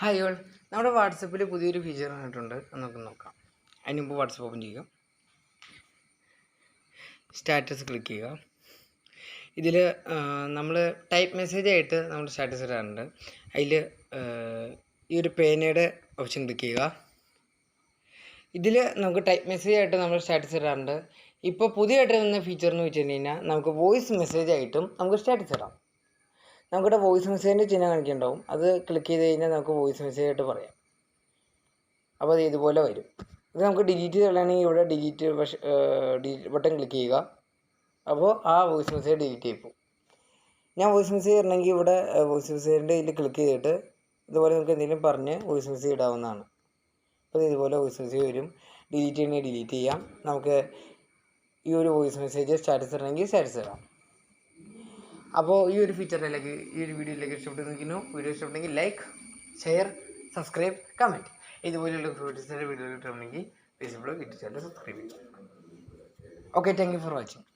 Hi all നമ്മുടെ വാട്സപ്പിൽ പുതിയൊരു ഫീച്ചർ വന്നിട്ടുണ്ട്. നമുക്ക് നോക്കാം. അതിന് മുമ്പ് വാട്സപ്പ് ഓപ്പൺ ചെയ്യുക. സ്റ്റാറ്റസ് ക്ലിക്ക് ചെയ്യുക. ഇതിൽ നമ്മൾ ടൈപ്പ് മെസ്സേജ് ആയിട്ട് നമ്മൾ സ്റ്റാറ്റസ് ഇടാറുണ്ട്. അതിൽ ഈ ഒരു പേനയുടെ ഓപ്ഷൻ ക്ലിക്ക് ചെയ്യുക. ഇതിൽ നമുക്ക് ടൈപ്പ് മെസ്സേജ് ആയിട്ട് നമ്മൾ സ്റ്റാറ്റസ് ഇടാറുണ്ട്. ഇപ്പോൾ പുതിയതായിട്ട് വന്ന ഫീച്ചർ എന്ന് വെച്ച് കഴിഞ്ഞ് കഴിഞ്ഞാൽ നമുക്ക് വോയിസ് മെസ്സേജ് ആയിട്ടും നമുക്ക് സ്റ്റാറ്റസ് ഇടാം. നമുക്കിവിടെ വോയിസ് മെസ്സേജിന്റെ ചിഹ്നം കാണിക്കുന്നുണ്ടാവും. അത് ക്ലിക്ക് ചെയ്ത് കഴിഞ്ഞാൽ നമുക്ക് വോയിസ് മെസ്സേജ് ആയിട്ട് പറയാം. അപ്പോൾ അത് ഇതുപോലെ വരും. ഇത് നമുക്ക് ഡിലീറ്റ് ചെയ്യണമെങ്കിൽ ഇവിടെ ഡിലീറ്റ് ഡിലീറ്റ് ബട്ടൺ ക്ലിക്ക് ചെയ്യുക. അപ്പോൾ ആ വോയിസ് മെസ്സേജ് ഡിലീറ്റ് ചെയ്യും ഞാൻ വോയിസ് മെസ്സേജ് ഇടണമെങ്കിൽ ഇവിടെ വോയിസ് മെസ്സേജിന്റെ ഇതിൽ ക്ലിക്ക് ചെയ്തിട്ട് ഇതുപോലെ നമുക്ക് എന്തെങ്കിലും പറഞ്ഞ് വോയിസ് മെസ്സേജ് ഇടാവുന്നതാണ്. അപ്പോൾ ഇതുപോലെ വോയിസ് മെസ്സേജ് വരും. ഡിലീറ്റ് ചെയ്യണമെങ്കിൽ ഡിലീറ്റ് ചെയ്യാം. നമുക്ക് ഈ ഒരു വോയിസ് മെസ്സേജ് സ്റ്റാറ്റസ് ഇടണമെങ്കിൽ സ്റ്റാറ്റസ് ഇടാം. അപ്പോൾ ഈ ഒരു ഫീച്ചറിലേക്ക് ഈ ഒരു വീഡിയോയിലേക്ക് ഇഷ്ടപ്പെട്ടു നിൽക്കുന്നു. വീഡിയോ ഇഷ്ടപ്പെട്ടെങ്കിൽ ലൈക്ക് ഷെയർ സബ്സ്ക്രൈബ് കമന്റ് ഇതുപോലെയുള്ള ഫീച്ചേഴ്സിന്റെ വീഡിയോ കിട്ടണമെങ്കിൽ ഫേസ്ബുക്ക് യൂട്യൂബ് ചാനൽ സബ്സ്ക്രൈബ് ചെയ്യുക okay thank you for watching